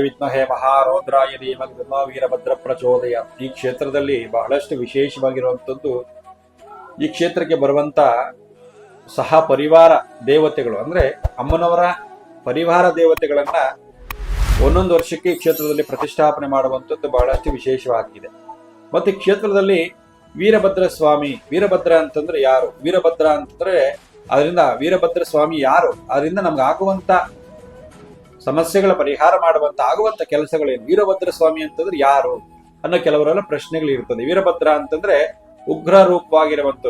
ವಿದ್ಮಹೇ ಮಹಾರೋದ್ರಾಯ ಧೀಮಗ್ನ ವೀರಭದ್ರ ಪ್ರಚೋದಯ. ಈ ಕ್ಷೇತ್ರದಲ್ಲಿ ಬಹಳಷ್ಟು ವಿಶೇಷವಾಗಿರುವಂಥದ್ದು ಈ ಕ್ಷೇತ್ರಕ್ಕೆ ಬರುವಂತ ಸಹ ಪರಿವಾರ ದೇವತೆಗಳು. ಅಂದ್ರೆ ಅಮ್ಮನವರ ಪರಿವಾರ ದೇವತೆಗಳನ್ನ ಒಂದೊಂದು ವರ್ಷಕ್ಕೆ ಈ ಕ್ಷೇತ್ರದಲ್ಲಿ ಪ್ರತಿಷ್ಠಾಪನೆ ಮಾಡುವಂಥದ್ದು ಬಹಳಷ್ಟು ವಿಶೇಷವಾಗಿದೆ. ಮತ್ತೆ ಕ್ಷೇತ್ರದಲ್ಲಿ ವೀರಭದ್ರ ಸ್ವಾಮಿ, ವೀರಭದ್ರ ಅಂತಂದ್ರೆ ಯಾರು? ವೀರಭದ್ರ ಅಂತಂದ್ರೆ ಅದರಿಂದ ವೀರಭದ್ರ ಸ್ವಾಮಿ ಯಾರು? ಅದರಿಂದ ನಮ್ಗೆ ಆಗುವಂತ ಸಮಸ್ಯೆಗಳ ಪರಿಹಾರ ಮಾಡುವಂತ ಆಗುವಂತ ಕೆಲಸಗಳೇನು ವೀರಭದ್ರ ಸ್ವಾಮಿ ಅಂತಂದ್ರೆ ಯಾರು ಅನ್ನೋ ಕೆಲವರೆಲ್ಲ ಪ್ರಶ್ನೆಗಳು ಇರ್ತದೆ. ವೀರಭದ್ರ ಅಂತಂದ್ರೆ ಉಗ್ರ ರೂಪವಾಗಿರುವಂತ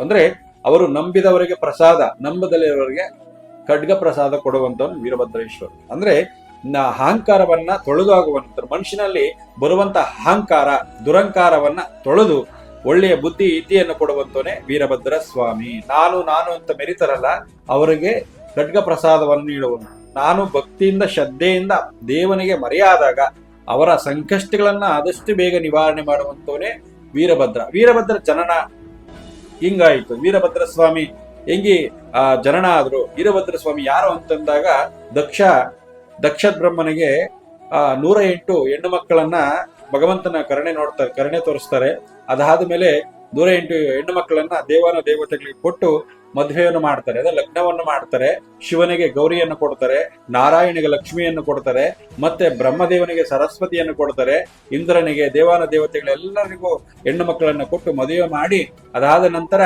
ಅಂದ್ರೆ ಅವರು ನಂಬಿದವರಿಗೆ ಪ್ರಸಾದ, ನಂಬದಲ್ಲಿರೋರಿಗೆ ಖಡ್ಗ ಪ್ರಸಾದ ಕೊಡುವಂತವನು ವೀರಭದ್ರೇಶ್ವರ. ಅಂದ್ರೆ ಅಹಂಕಾರವನ್ನ ತೊಳೆದು ಆಗುವಂತ ಮನುಷ್ಯನಲ್ಲಿ ಬರುವಂತ ಅಹಂಕಾರ ದುರಂಕಾರವನ್ನ ತೊಳೆದು ಒಳ್ಳೆಯ ಬುದ್ಧಿ ಇತಿಯನ್ನು ಕೊಡುವಂತವನೇ ವೀರಭದ್ರ ಸ್ವಾಮಿ ನಾನು ನಾನು ಅಂತ ಮೆರಿತಾರಲ್ಲ, ಅವರಿಗೆ ಖಡ್ಗ ಪ್ರಸಾದವನ್ನು ನೀಡುವನು. ನಾನು ಭಕ್ತಿಯಿಂದ, ಶ್ರದ್ಧೆಯಿಂದ, ದೇವನಿಗೆ ಮರೆಯಾದಾಗ ಅವರ ಸಂಕಷ್ಟಗಳನ್ನ ಆದಷ್ಟು ಬೇಗ ನಿವಾರಣೆ ಮಾಡುವಂತವನೇ ವೀರಭದ್ರ. ವೀರಭದ್ರ ಜನನ ಹಿಂಗಾಯಿತು. ವೀರಭದ್ರ ಸ್ವಾಮಿ ಹೆಂಗಿ, ಆ, ಜನನ ಆದ್ರು? ವೀರಭದ್ರ ಸ್ವಾಮಿ ಯಾರು ಅಂತಂದಾಗ ದಕ್ಷ ದಕ್ಷ ಬ್ರಹ್ಮನಿಗೆ ಆ, ನೂರ ಎಂಟು ಹೆಣ್ಣು ಮಕ್ಕಳನ್ನ ಭಗವಂತನ ಕರುಣೆ ನೋಡ್ತಾರೆ ಕರುಣೆ ತೋರಿಸ್ತಾರೆ. ಅದಾದ ಮೇಲೆ ನೂರ ಎಂಟು ಹೆಣ್ಣು ಮಕ್ಕಳನ್ನ ದೇವನ ದೇವತೆಗಳಿಗೆ ಕೊಟ್ಟು ಮದುವೆಯನ್ನು ಮಾಡ್ತಾರೆ. ಅದೇ ಲಗ್ನವನ್ನು ಮಾಡ್ತಾರೆ. ಶಿವನಿಗೆ ಗೌರಿಯನ್ನು ಕೊಡ್ತಾರೆ, ನಾರಾಯಣಿಗೆ ಲಕ್ಷ್ಮಿಯನ್ನು ಕೊಡ್ತಾರೆ, ಮತ್ತೆ ಬ್ರಹ್ಮದೇವನಿಗೆ ಸರಸ್ವತಿಯನ್ನು ಕೊಡ್ತಾರೆ, ಇಂದ್ರನಿಗೆ ದೇವಾನ ದೇವತೆಗಳೆಲ್ಲರಿಗೂ ಹೆಣ್ಣು ಮಕ್ಕಳನ್ನ ಕೊಟ್ಟು ಮದುವೆ ಮಾಡಿ, ಅದಾದ ನಂತರ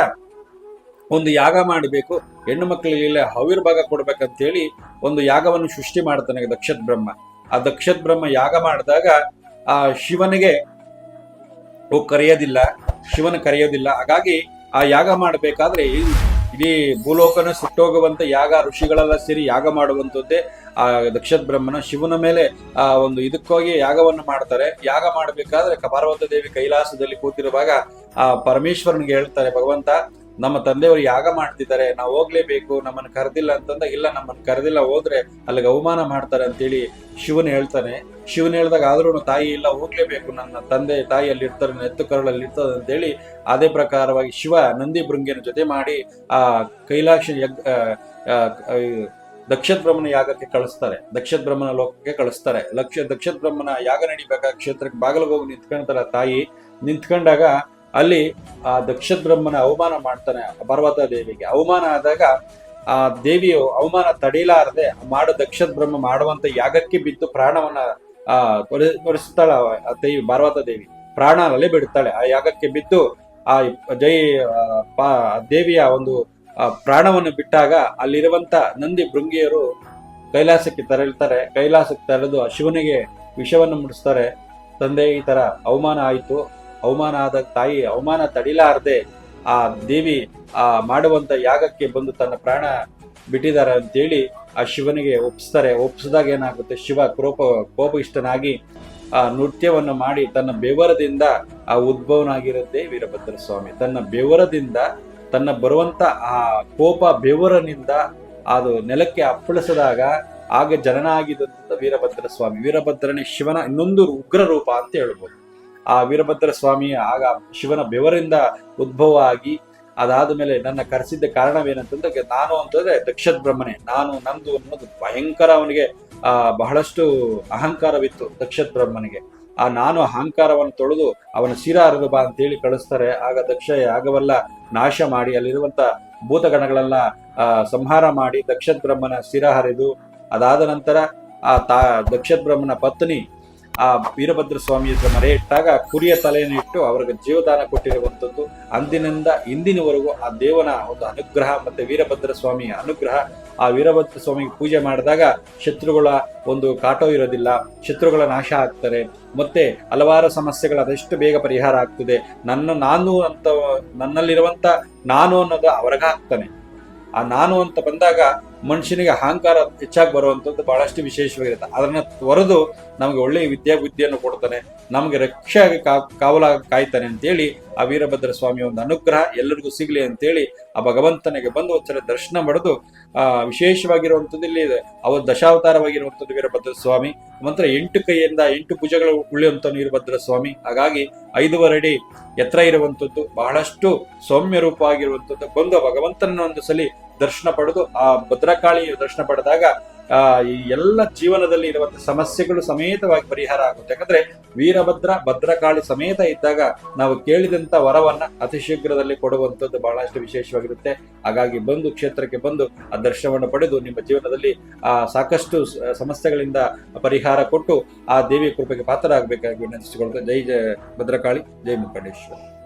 ಒಂದು ಯಾಗ ಮಾಡಬೇಕು. ಹೆಣ್ಣು ಮಕ್ಕಳಿಗೆ ಹವಿರ್ಭಾಗ ಕೊಡ್ಬೇಕಂತೇಳಿ ಒಂದು ಯಾಗವನ್ನು ಸೃಷ್ಟಿ ಮಾಡ್ತಾನೆ ದಕ್ಷತ್ ಬ್ರಹ್ಮ ಆ ದಕ್ಷತ್ ಬ್ರಹ್ಮ ಯಾಗ ಮಾಡಿದಾಗ ಆ ಶಿವನಿಗೆ ಕರೆಯೋದಿಲ್ಲ, ಶಿವನ ಕರೆಯೋದಿಲ್ಲ. ಹಾಗಾಗಿ ಆ ಯಾಗ ಮಾಡಬೇಕಾದ್ರೆ ಇಡೀ ಭೂಲೋಕನ ಸುಟ್ಟೋಗುವಂತ ಯಾಗ ಋಷಿಗಳೆಲ್ಲ ಸೇರಿ ಯಾಗ ಮಾಡುವಂಥದ್ದೇ ಆ ದಕ್ಷತ್ ಬ್ರಹ್ಮನ ಶಿವನ ಮೇಲೆ ಆ ಒಂದು ಇದಕ್ಕೋಗಿ ಯಾಗವನ್ನು ಮಾಡ್ತಾರೆ. ಯಾಗ ಮಾಡಬೇಕಾದ್ರೆ ಪಾರ್ವತ ದೇವಿ ಕೈಲಾಸದಲ್ಲಿ ಕೂತಿರುವಾಗ ಆ ಪರಮೇಶ್ವರನಿಗೆ ಹೇಳ್ತಾರೆ, ಭಗವಂತ ನಮ್ಮ ತಂದೆಯವರು ಯಾಗ ಮಾಡ್ತಿದ್ದಾರೆ, ನಾವು ಹೋಗ್ಲೇಬೇಕು, ನಮ್ಮನ್ನ ಕರೆದಿಲ್ಲ ಅಂತಂದ, ಇಲ್ಲ, ನಮ್ಮನ್ನ ಕರೆದಿಲ್ಲ, ಹೋದ್ರೆ ಅಲ್ಲಿಗೆ ಅವಮಾನ ಮಾಡ್ತಾರೆ ಅಂತೇಳಿ ಶಿವನ್ ಹೇಳ್ತಾನೆ. ಶಿವನ್ ಹೇಳ್ದಾಗ ಆದ್ರೂ ತಾಯಿ, ಇಲ್ಲ, ಹೋಗ್ಲೇಬೇಕು, ನನ್ನ ತಂದೆ ತಾಯಿ ಅಲ್ಲಿ ಇರ್ತಾರೆ, ನನ್ನ ಎತ್ತು ಕರಳಲ್ಲಿ ಇರ್ತದೆ ಅಂತೇಳಿ ಅದೇ ಪ್ರಕಾರವಾಗಿ ಶಿವ ನಂದಿ ಭೃಂಗಿನ ಜೊತೆ ಮಾಡಿ ಆ ಕೈಲಾಶ ಯಗ್ ದಕ್ಷತ್ ಬ್ರಹ್ಮನ ಯಾಗಕ್ಕೆ ಕಳಿಸ್ತಾರೆ. ದಕ್ಷತ್ ಬ್ರಹ್ಮನ ಲೋಕಕ್ಕೆ ಕಳಿಸ್ತಾರೆ. ಲಕ್ಷ ದಕ್ಷತ್ ಬ್ರಹ್ಮನ ಯಾಗ ನಡಿಬೇಕಾದ ಕ್ಷೇತ್ರಕ್ಕೆ ಬಾಗಿಲಿಗೆ ಹೋಗಿ ನಿಂತ್ಕೊಂತಾರ ತಾಯಿ. ನಿಂತ್ಕೊಂಡಾಗ ಅಲ್ಲಿ ಆ ದಕ್ಷ ಬ್ರಹ್ಮನ ಅವಮಾನ ಮಾಡ್ತಾನೆ ಪರ್ವತ ದೇವಿಗೆ. ಅವಮಾನ ಆದಾಗ ಆ ದೇವಿಯು ಅವಮಾನ ತಡೀಲಾರದೆ ಮಾಡೋ ದಕ್ಷ ಬ್ರಹ್ಮ ಮಾಡುವಂತ ಯಾಗಕ್ಕೆ ಬಿದ್ದು ಪ್ರಾಣವನ್ನ, ಆ ತೊರಿಸ್ತಾಳ ದೇವಿ ಪಾರ್ವತ ದೇವಿ. ಪ್ರಾಣ ಅಲ್ಲಿ ಬಿಡ್ತಾಳೆ. ಆ ಯಾಗಕ್ಕೆ ಬಿದ್ದು ಆ ಜೈ ದೇವಿಯ ಒಂದು ಪ್ರಾಣವನ್ನು ಬಿಟ್ಟಾಗ ಅಲ್ಲಿರುವಂತ ನಂದಿ ಭೃಂಗಿಯರು ಕೈಲಾಸಕ್ಕೆ ತೆರಳ್ತಾರೆ. ಕೈಲಾಸಕ್ಕೆ ತೆರೆದು ಶಿವನಿಗೆ ವಿಷವನ್ನು ಮುಡಿಸ್ತಾರೆ. ತಂದೆ, ಈ ತರ ಅವಮಾನ ಆಯಿತು. ಅವಮಾನ ಆದ ತಾಯಿ ಅವಮಾನ ತಡಿಲಾರದೆ ಆ ದೇವಿ ಆ ಮಾಡುವಂತ ಯಾಗಕ್ಕೆ ಬಂದು ತನ್ನ ಪ್ರಾಣ ಬಿಟ್ಟಿದ್ದಾರೆ ಅಂತೇಳಿ ಆ ಶಿವನಿಗೆ ಒಪ್ಪಿಸ್ತಾರೆ ಒಪ್ಪಿಸಿದಾಗ ಏನಾಗುತ್ತೆ? ಶಿವ ಕೋಪ ಕೋಪ ಇಷ್ಟನಾಗಿ ಆ ನೃತ್ಯವನ್ನು ಮಾಡಿ ತನ್ನ ಬೆವರದಿಂದ ಆ ಉದ್ಭವನಾಗಿರುತ್ತೆ ವೀರಭದ್ರ ಸ್ವಾಮಿ. ತನ್ನ ಬೆವರದಿಂದ, ತನ್ನ ಬರುವಂತ ಆ ಕೋಪ ಬೆವರನಿಂದ ಅದು ನೆಲಕ್ಕೆ ಅಪ್ಪಳಿಸಿದಾಗ ಆಗ ಜನನ ವೀರಭದ್ರ ಸ್ವಾಮಿ. ವೀರಭದ್ರನೇ ಶಿವನ ಇನ್ನೊಂದು ಉಗ್ರ ರೂಪ ಅಂತ ಹೇಳ್ಬೋದು. ಆ ವೀರಭದ್ರ ಸ್ವಾಮಿ ಆಗ ಶಿವನ ಬೆವರಿಂದ ಉದ್ಭವ ಆಗಿ ಅದಾದ ಮೇಲೆ ನನ್ನ ಕರೆಸಿದ್ದ ಕಾರಣವೇನಂತಂದ್ರೆ ನಾನು ಅಂತಂದ್ರೆ ದಕ್ಷತ್ ಬ್ರಹ್ಮನೇ ನಾನು, ನಂದು ಅನ್ನೋದು ಭಯಂಕರ ಅವನಿಗೆ, ಆ, ಬಹಳಷ್ಟು ಅಹಂಕಾರವಿತ್ತು ದಕ್ಷತ್ ಬ್ರಹ್ಮನಿಗೆ ಆ, ನಾನು ಅಹಂಕಾರವನ್ನು ತೊಳೆದು ಅವನ ಶಿರ ಅರದು ಬಾ ಅಂತೇಳಿ ಕಳಿಸ್ತಾರೆ. ಆಗ ದಕ್ಷ, ಯಾಗವಲ್ಲ, ನಾಶ ಮಾಡಿ, ಅಲ್ಲಿರುವಂತ ಭೂತಗಣಗಳೆಲ್ಲ ಆ, ಸಂಹಾರ ಮಾಡಿ ದಕ್ಷತ್ ಬ್ರಹ್ಮನ ಶಿರ ಹರಿದು, ಅದಾದ ನಂತರ ಆ ತಾ ದಕ್ಷತ್ ಬ್ರಹ್ಮನ ಪತ್ನಿ ಆ ವೀರಭದ್ರ ಸ್ವಾಮಿ ಮರೆ ಇಟ್ಟಾಗ ಕುರಿಯ ತಲೆಯನ್ನು ಇಟ್ಟು ಅವರಿಗೆ ಜೀವದಾನ ಕೊಟ್ಟಿರುವಂತದ್ದು ಅಂದಿನಿಂದ ಇಂದಿನವರೆಗೂ ಆ ದೇವನ ಒಂದು ಅನುಗ್ರಹ ಮತ್ತೆ ವೀರಭದ್ರ ಸ್ವಾಮಿಯ ಅನುಗ್ರಹ, ಆ ವೀರಭದ್ರ ಸ್ವಾಮಿಗೆ ಪೂಜೆ ಮಾಡಿದಾಗ ಶತ್ರುಗಳ ಒಂದು ಕಾಟೋ ಇರೋದಿಲ್ಲ, ಶತ್ರುಗಳ ನಾಶ ಆಗ್ತಾರೆ. ಮತ್ತೆ ಹಲವಾರು ಸಮಸ್ಯೆಗಳು ಅದೆಷ್ಟು ಬೇಗ ಪರಿಹಾರ ಆಗ್ತದೆ. ನನ್ನ ನಾನು ಅಂತ ನನ್ನಲ್ಲಿರುವಂತ ನಾನು ಅನ್ನೋದು ಅವ್ರಿಗೆ ಆಗ್ತಾನೆ ಆ ನಾನು ಅಂತ ಬಂದಾಗ ಮನುಷ್ಯನಿಗೆ ಅಹಂಕಾರ ಹೆಚ್ಚಾಗಿ ಬರುವಂಥದ್ದು ಬಹಳಷ್ಟು ವಿಶೇಷವಾಗಿರುತ್ತೆ. ಅದನ್ನ ತೊರೆದು ನಮಗೆ ಒಳ್ಳೆಯ ವಿದ್ಯಾಬುದ್ಧಿಯನ್ನು ಕೊಡ್ತಾನೆ, ನಮಗೆ ರಕ್ಷೆಯಾಗಿ ಕಾವಲಾಗಿ ಕಾಯ್ತಾನೆ ಅಂತೇಳಿ ಆ ವೀರಭದ್ರ ಸ್ವಾಮಿಯ ಒಂದು ಅನುಗ್ರಹ ಎಲ್ಲರಿಗೂ ಸಿಗಲಿ ಅಂತೇಳಿ ಆ ಭಗವಂತನಿಗೆ ಬಂದು ಒಂದ್ಸಲ ದರ್ಶನ ಮಾಡಿದು ಆ ವಿಶೇಷವಾಗಿರುವಂಥದ್ದು ಇಲ್ಲಿ ಅವ ದಶಾವತಾರವಾಗಿರುವಂಥದ್ದು ವೀರಭದ್ರ ಸ್ವಾಮಿ. ಮಂತ್ರ ಎಂಟು ಕೈಯಿಂದ ಎಂಟು ಭುಜಗಳು ಉಳಿಯುವಂತ ವೀರಭದ್ರ ಸ್ವಾಮಿ. ಹಾಗಾಗಿ ಐದುವರೆ ಅಡಿ ಎತ್ತರ ಇರುವಂಥದ್ದು, ಬಹಳಷ್ಟು ಸೌಮ್ಯ ರೂಪ ಆಗಿರುವಂಥದ್ದು ಬಂದು ಭಗವಂತನ ಒಂದು ಸಲಿ ದರ್ಶನ ಪಡೆದು, ಆ ಭದ್ರಕಾಳಿ ದರ್ಶನ ಪಡೆದಾಗ, ಆ, ಈ ಎಲ್ಲ ಜೀವನದಲ್ಲಿ ಇರುವಂತಹ ಸಮಸ್ಯೆಗಳು ಸಮೇತವಾಗಿ ಪರಿಹಾರ ಆಗುತ್ತೆ. ಯಾಕಂದ್ರೆ ವೀರಭದ್ರ, ಭದ್ರಕಾಳಿ ಸಮೇತ ಇದ್ದಾಗ ನಾವು ಕೇಳಿದಂತ ವರವನ್ನ ಅತಿ ಶೀಘ್ರದಲ್ಲಿ ಕೊಡುವಂಥದ್ದು ಬಹಳಷ್ಟು ವಿಶೇಷವಾಗಿರುತ್ತೆ. ಹಾಗಾಗಿ ಬಂದು ಕ್ಷೇತ್ರಕ್ಕೆ ಬಂದು ಆ ದರ್ಶನವನ್ನು ಪಡೆದು ನಿಮ್ಮ ಜೀವನದಲ್ಲಿ, ಆ, ಸಾಕಷ್ಟು ಸಮಸ್ಯೆಗಳಿಂದ ಪರಿಹಾರ ಕೊಟ್ಟು ಆ ದೇವಿಯ ಕೃಪೆಗೆ ಪಾತ್ರರಾಗಬೇಕಾಗಿ ವಿನಂತಿಸಿಕೊಳ್ತೇವೆ ಜೈ ಜಯ ಭದ್ರಕಾಳಿ, ಜೈ ಮುಖಂಡೇಶ್ವರ.